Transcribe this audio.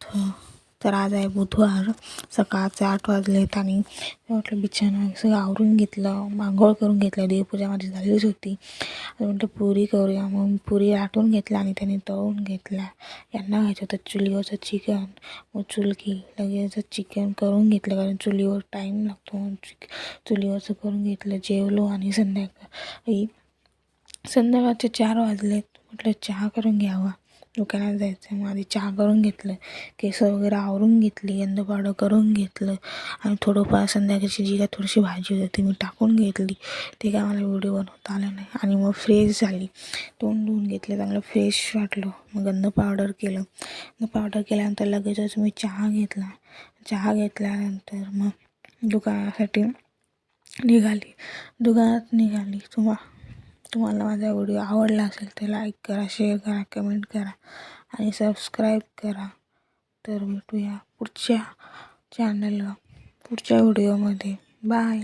थ- तर आज आहे बुधवार. सकाळचे आठ वाजलेत आणि म्हटलं बिछाना सगळं आवरून घेतलं आंघोळ करून घेतलं देवपूजा माझी झालीच होती. आणि म्हटलं पुरी करूया. मग पुरी लाटून घेतला आणि त्याने तळून घेतला. यांना घ्यायचं होतं चुलीवरचं चिकन. मग चुलकी लगेच चिकन करून घेतलं कारण चुलीवर टाईम लागतो. चिक चुलीवरचं करून घेतलं जेवलो आणि संध्याकाळी संध्याकाळचे चार वाजलेत. म्हटलं चहा करून घ्यावा. दुकानात जायचं मग आधी चहा करून घेतलं. केस वगैरे आवरून घेतली गंध पावडर करून घेतलं आणि थोडंफार संध्याकाळची जी काय थोडीशी भाजी होती ती मी टाकून घेतली. ते काय मला व्हिडिओ बनवता आलं नाही. आणि मग फ्रेश झाली. तोंड धुवून घेतलं चांगलं फ्रेश वाटलं. मग गंध पावडर केलं. गंध पावडर केल्यानंतर लगेचच मी चहा घेतला. चहा घेतल्यानंतर मग दुकानासाठी निघाली. दुकानात निघाली. तुम्हा तुम्हाला माझा व्हिडिओ आवडला असेल तर लाईक करा शेअर करा कमेंट करा आणि सबस्क्राईब करा. तर भेटूया पुढच्या चॅनलला पुढच्या व्हिडिओमध्ये. बाय.